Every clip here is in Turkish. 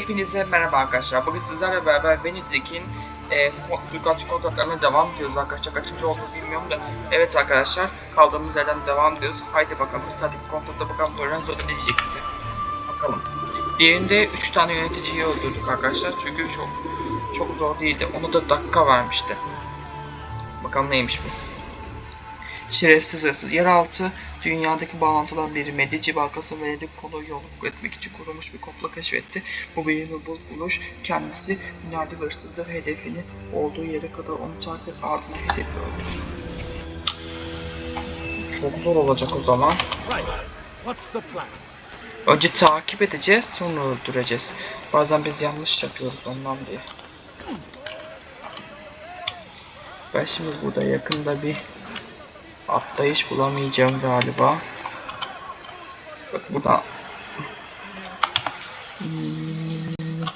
Hepinize merhaba arkadaşlar. Bugün sizlerle beraber Venedik'in e, suikastçı kontratlarına devam ediyoruz arkadaşlar. Kaçıncı olduğunu bilmiyorum da. Evet arkadaşlar kaldığımız yerden devam ediyoruz. Haydi bakalım bir saatlik kontratta bakalım Lorenzo ödeyecek bize. Bakalım. Diğerinde 3 tane yöneticiyi öldürdük arkadaşlar. Çünkü çok çok zor değildi. Onu da dakika vermişti. Bakalım neymiş bu. Şerefsiz hırsız. Yeraltı dünyadaki bağlantılar biri Medici Bankası Venedik kolu yolu etmek için kurulmuş bir komplo keşfetti. Bu bilimi buluş kendisi ünlerde hırsızdır hedefini olduğu yere kadar onu takip et ardına hedefi öldür. Çok zor olacak o zaman. Önce takip edeceğiz sonra öldüreceğiz. Bazen biz yanlış yapıyoruz ondan diye. Ben şimdi burada yakında bir atlayış bulamayacağım galiba. Bak burada Hmm,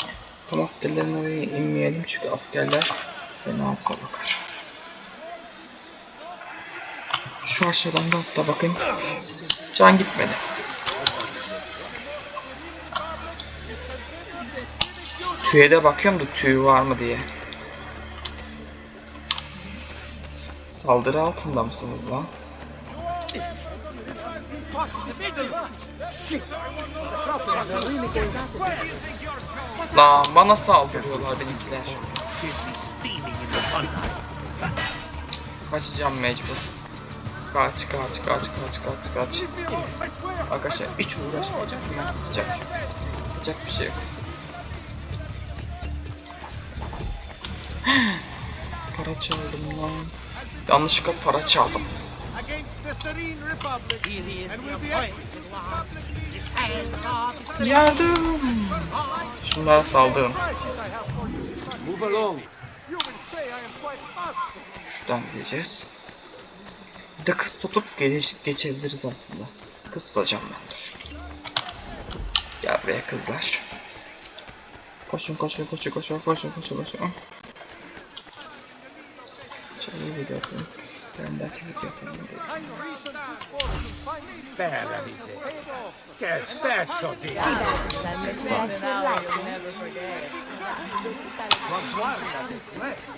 tam askerlerin oraya inmeyelim çünkü askerler fena bize bakar. Şu aşağıdan da atla bakayım. Can gitmedi. Tüye de bakıyorum da tüy var mı diye. Saldırı altında mısınız lan? Lan bana saldırıyorlar benimkiler. Kaçacağım mecbur. Kaç kaç kaç kaç kaç kaç. Arkadaşlar hiç uğraşmayacağım. Ben kaçacağım çünkü. Yapacak bir şey yok. para çaldım lan. Yanlışlıkla para çaldım. Yardım. Quite obstinate. Şuradan gideceğiz. Bir de kız tutup geliş, geçebiliriz aslında. Kız tutacağım ben dur. Gel buraya kızlar. Koşun koşun koşun koşun koşun koşun koşun. Şöyle bir video yapayım. Ben belki video yapayım. I'm reason for to find me. Bella dice. Che pezzo di... Ma guardate questo.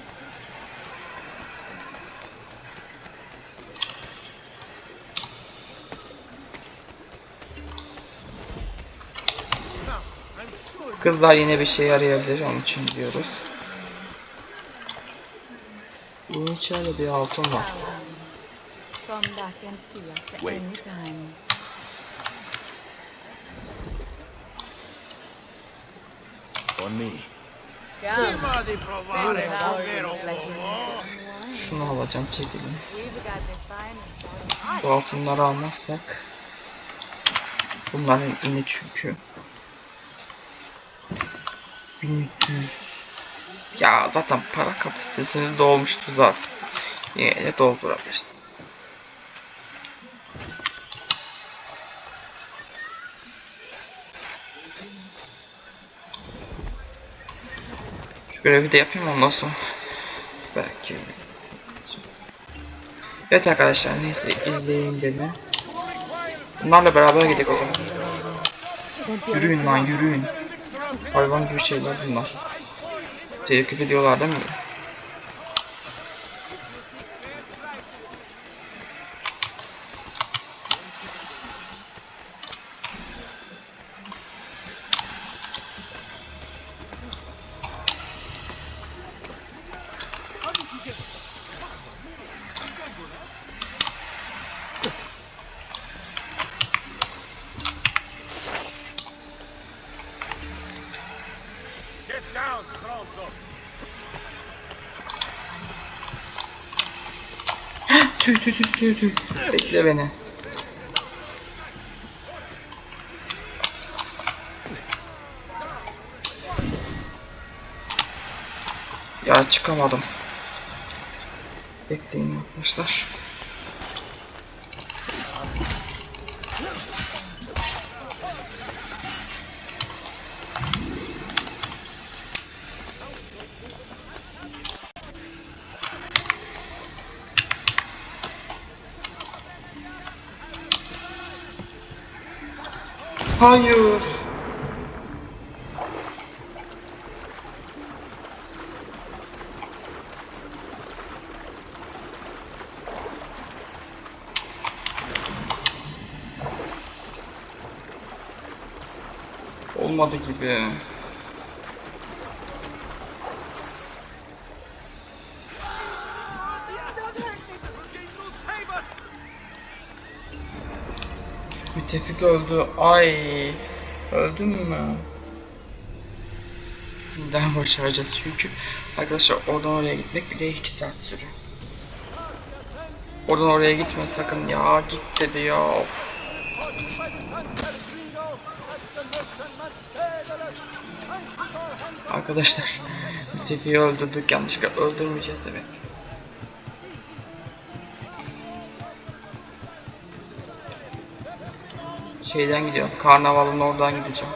Kızlar yine bir şey arayabilir onun için diyoruz. Bunun içeride bir altın var. Wait. On me. Şunu alacağım çekelim. Bu altınları almazsak bunların ini çünkü 1300 ya zaten para kapasitesini dolmuştu zaten yine de doldurabiliriz şu görevi de yapayım ondan sonra belki Evet arkadaşlar neyse izleyin beni. Bunlarla beraber gidelim o zaman. Yürüyün lan yürüyün. Hayvan gibi şeyler bunlar. Tehdit ediyorlar değil mi? Tüy tüy tüy tüy tüy. Bekle beni. Ya çıkamadım. Bekleyin arkadaşlar. Hayır. Olmadı gibi. Müttefik öldü. Ay. Öldün mü? Daha başaracağız çünkü. Arkadaşlar oradan oraya gitmek bir de 2 saat sürüyor. Oradan oraya gitme sakın ya. Git dedi ya. Of. Arkadaşlar Müttefik'i öldürdük yanlışlıkla öldürmeyeceğiz evet. Şeyden gidiyorum. Karnavalın oradan gideceğim.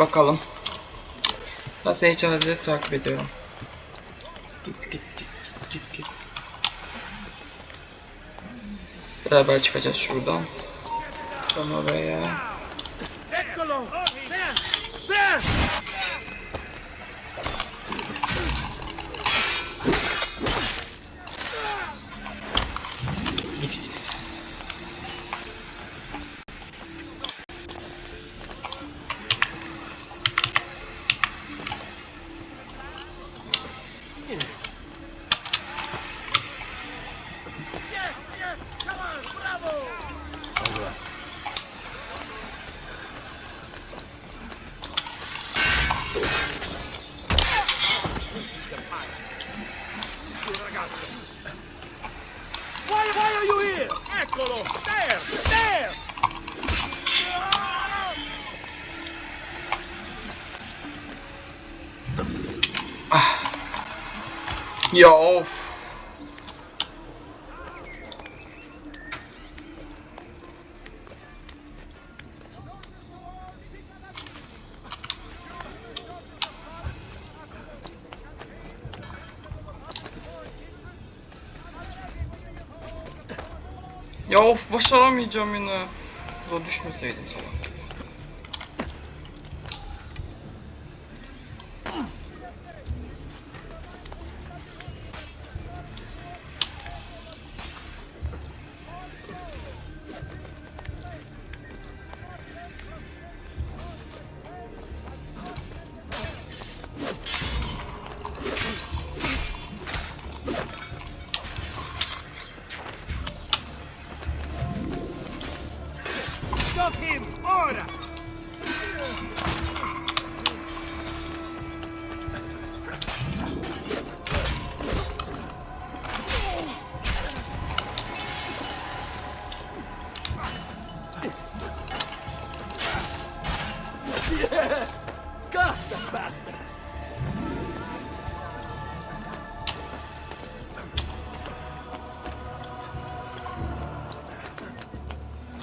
Bakalım. Hiç aracı takip ediyorum. Git git git git git git. Beraber çıkacağız şuradan. Tam oraya. Why, why are you here? Eccolo! There! There! Ya Ya of başaramayacağım yine. Burada düşmeseydim salak.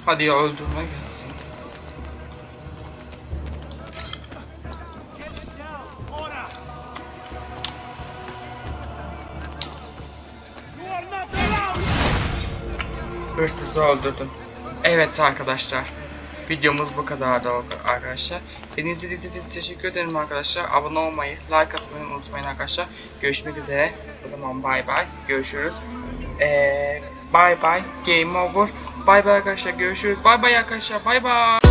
Hadi ya öldürme gelsin. Hırsızı öldürdüm. Evet arkadaşlar. Videomuz bu kadardı arkadaşlar. Beni izlediğiniz için teşekkür ederim arkadaşlar. Abone olmayı, like atmayı unutmayın arkadaşlar. Görüşmek üzere. O zaman bay bay. Görüşürüz. Ee, bay bay. Game over. Bay bay arkadaşlar. Görüşürüz. Bay bay arkadaşlar. Bay bay.